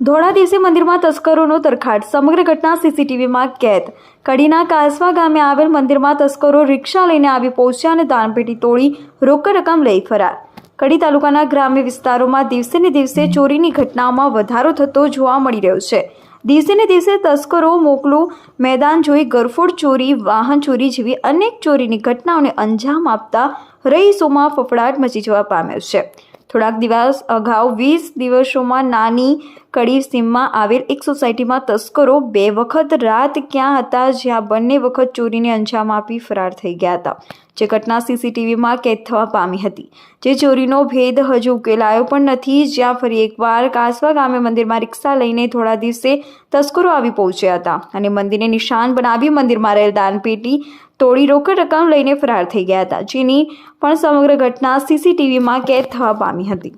ધોળા દિવસે મંદિરમાં તસ્કરોનો તરખાટ. સમગ્ર ઘટના સીસીટીવીમાં કેદ. કડીના કાસવા ગામે આવેલ મંદિરમાં તસ્કરો રિક્ષા લઈને આવી પહોંચ્યા અને દાનપેટી તોડી રોકડ રકમ લઈ ફરાર. કડી તાલુકાના ગ્રામ્ય વિસ્તારોમાં દિવસેને દિવસે ચોરીની ઘટનાઓમાં વધારો થતો જોવા મળી રહ્યો છે. દિવસે ને દિવસે તસ્કરો મોકલું, મેદાન જોઈ ગરફોડ ચોરી, વાહન ચોરી જેવી અનેક ચોરીની ઘટનાઓને અંજામ આપતા રહીશોમાં ફફડાટ મચી જવા પામ્યો છે. થોડાક દિવસ અગાઉ વીસ દિવસોમાં નાની કડી સીમમાં આવેલ એક સોસાયટીમાં તસ્કરો બે વખત રાત ક્યાં હતા જ્યાં બંને વખત ચોરીને અંજામ આપી ફરાર થઈ ગયા હતા. જે ઘટના સીસીટીવીમાં કેદ થવા પામી હતી. જે ચોરીનો ભેદ હજુ ઉકેલાયો પણ નથી. જ્યાં ફરી એકવાર કાસવા ગામે મંદિરમાં રિક્ષા લઈને થોડા દિવસે તસ્કરો આવી પહોંચ્યા હતા અને મંદિરને નિશાન બનાવી મંદિરમાં રહેલ દાનપેટી તોડી રોકડ રકમ લઈને ફરાર થઈ ગયા હતા, જેની પણ સમગ્ર ઘટના સીસીટીવીમાં કેદ થવા પામી હતી.